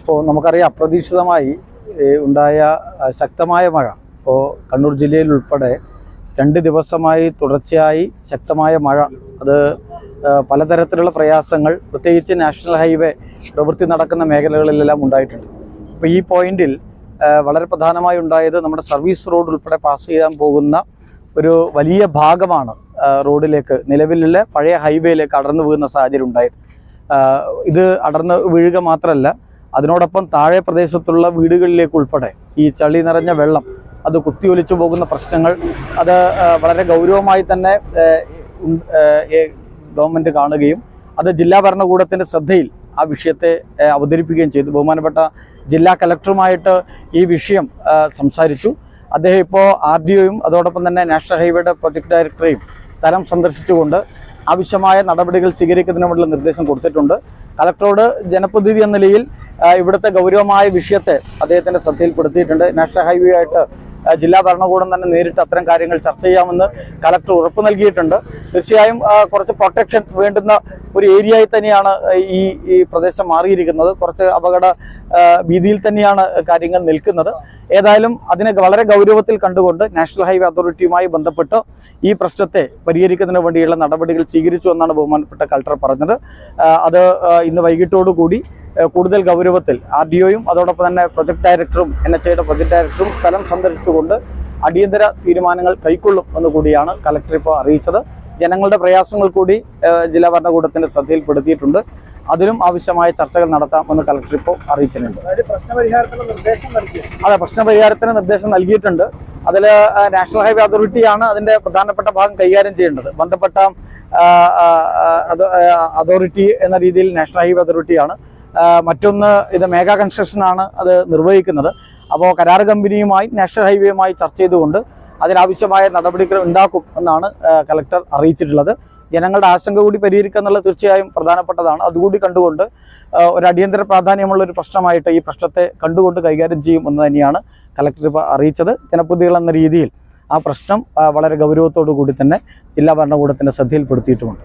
ഇപ്പോൾ നമുക്കറിയാം അപ്രതീക്ഷിതമായി ഉണ്ടായ ശക്തമായ മഴ. ഇപ്പോൾ കണ്ണൂർ ജില്ലയിൽ ഉൾപ്പെടെ രണ്ട് ദിവസമായി തുടർച്ചയായി ശക്തമായ മഴ. അത് പലതരത്തിലുള്ള പ്രയാസങ്ങൾ പ്രത്യേകിച്ച് നാഷണൽ ഹൈവേ പ്രവൃത്തി നടക്കുന്ന മേഖലകളിലെല്ലാം ഉണ്ടായിട്ടുണ്ട്. അപ്പോൾ ഈ പോയിന്റിൽ വളരെ പ്രധാനമായി ഉണ്ടായത് നമ്മുടെ സർവീസ് റോഡ് ഉൾപ്പെടെ പാസ് ചെയ്യാൻ പോകുന്ന ഒരു വലിയ ഭാഗമാണ് റോഡിലേക്ക് നിലവിലുള്ള പഴയ ഹൈവേയിലേക്ക് അടർന്നു വീഴുന്ന സാഹചര്യം ഉണ്ടായത്. ഇത് അടർന്ന് വീഴുക മാത്രമല്ല അതിനോടൊപ്പം താഴെ പ്രദേശത്തുള്ള വീടുകളിലേക്ക് ഉൾപ്പെടെ ഈ ചളി നിറഞ്ഞ വെള്ളം അത് കുത്തിയൊലിച്ചു പോകുന്ന പ്രശ്നങ്ങൾ അത് വളരെ ഗൗരവമായി തന്നെ ഗവൺമെന്റ് കാണുകയും അത് ജില്ലാ ഭരണകൂടത്തിന്റെ ശ്രദ്ധയിൽ ആ വിഷയത്തെ അവതരിപ്പിക്കുകയും ചെയ്തു. ബഹുമാനപ്പെട്ട ജില്ലാ കലക്ടറുമായിട്ട് ഈ വിഷയം സംസാരിച്ചു. അദ്ദേഹം ഇപ്പോൾ ആർ ഡി ഒയും അതോടൊപ്പം തന്നെ നാഷണൽ ഹൈവേയുടെ പ്രൊജക്ട് ഡയറക്ടറെയും സ്ഥലം സന്ദർശിച്ചുകൊണ്ട് ആവശ്യമായ നടപടികൾ സ്വീകരിക്കുന്നതിനുമുള്ള നിർദ്ദേശം കൊടുത്തിട്ടുണ്ട്. കലക്ടറോട് ജനപ്രതിനിധി എന്ന നിലയിൽ ഇവിടുത്തെ ഗൗരവമായ വിഷയത്തെ അദ്ദേഹത്തിന്റെ ശ്രദ്ധയിൽപ്പെടുത്തിയിട്ടുണ്ട്. നാഷണൽ ഹൈവേ ആയിട്ട് ജില്ലാ ഭരണകൂടം തന്നെ നേരിട്ട് അത്തരം കാര്യങ്ങൾ ചർച്ച ചെയ്യാമെന്ന് കലക്ടർ ഉറപ്പ് നൽകിയിട്ടുണ്ട്. തീർച്ചയായും കുറച്ച് പ്രൊട്ടക്ഷൻ വേണ്ടുന്ന ഒരു ഏരിയയിൽ തന്നെയാണ് ഈ ഈ പ്രദേശം മാറിയിരിക്കുന്നത്. കുറച്ച് അപകട ഭീതിയിൽ തന്നെയാണ് കാര്യങ്ങൾ നിൽക്കുന്നത്. ഏതായാലും അതിനെ വളരെ ഗൗരവത്തിൽ കണ്ടുകൊണ്ട് നാഷണൽ ഹൈവേ അതോറിറ്റിയുമായി ബന്ധപ്പെട്ട് ഈ പ്രശ്നത്തെ പരിഹരിക്കുന്നതിന് വേണ്ടിയുള്ള നടപടികൾ സ്വീകരിച്ചു എന്നാണ് ബഹുമാനപ്പെട്ട കളക്ടർ പറഞ്ഞത്. അത് ഇന്ന് വൈകിട്ടോടുകൂടി കൂടുതൽ ഗൗരവത്തിൽ ആർ ഡി ഒയും അതോടൊപ്പം തന്നെ പ്രൊജക്ട് ഡയറക്ടറും എൻ എച്ച് ഐയുടെ പ്രൊജക്ട് ഡയറക്ടറും സ്ഥലം സന്ദർശിച്ചുകൊണ്ട് അടിയന്തര തീരുമാനങ്ങൾ കൈക്കൊള്ളും എന്ന് കൂടിയാണ് കലക്ടർ ഇപ്പോൾ അറിയിച്ചത്. ജനങ്ങളുടെ പ്രയാസങ്ങൾ കൂടി ജില്ലാ ഭരണകൂടത്തിന്റെ ശ്രദ്ധയിൽപ്പെടുത്തിയിട്ടുണ്ട്. അതിലും ആവശ്യമായ ചർച്ചകൾ നടത്താം എന്ന് കളക്ടർ ഇപ്പോൾ അറിയിച്ചിട്ടുണ്ട്. അതെ പ്രശ്നപരിഹാരത്തിന് നിർദ്ദേശം നൽകിയിട്ടുണ്ട്. അതിൽ നാഷണൽ ഹൈവേ അതോറിറ്റിയാണ് അതിന്റെ പ്രധാനപ്പെട്ട ഭാഗം കൈകാര്യം ചെയ്യേണ്ടത്. ബന്ധപ്പെട്ട അതോറിറ്റി എന്ന രീതിയിൽ നാഷണൽ ഹൈവേ അതോറിറ്റിയാണ് മറ്റൊന്ന് ഇത് മേഘ കൺസ്ട്രക്ഷനാണ് അത് നിർവഹിക്കുന്നത്. അപ്പോൾ കരാർ കമ്പനിയുമായി നാഷണൽ ഹൈവേയുമായി ചർച്ച ചെയ്തുകൊണ്ട് അതിനാവശ്യമായ നടപടികൾ ഉണ്ടാക്കും എന്നാണ് കലക്ടർ അറിയിച്ചിട്ടുള്ളത്. ജനങ്ങളുടെ ആശങ്ക കൂടി പരിഹരിക്കുക എന്നുള്ളത് തീർച്ചയായും പ്രധാനപ്പെട്ടതാണ്. അതുകൂടി കണ്ടുകൊണ്ട് ഒരു അടിയന്തര പ്രാധാന്യമുള്ള ഒരു പ്രശ്നമായിട്ട് ഈ പ്രശ്നത്തെ കണ്ടുകൊണ്ട് കൈകാര്യം ചെയ്യും എന്ന് തന്നെയാണ് കലക്ടർ അറിയിച്ചത്. ജനപ്രതികൾ എന്ന രീതിയിൽ ആ പ്രശ്നം വളരെ ഗൗരവത്തോടു കൂടി തന്നെ ജില്ലാ ഭരണകൂടത്തിന്റെ ശ്രദ്ധയിൽപ്പെടുത്തിയിട്ടുമുണ്ട്.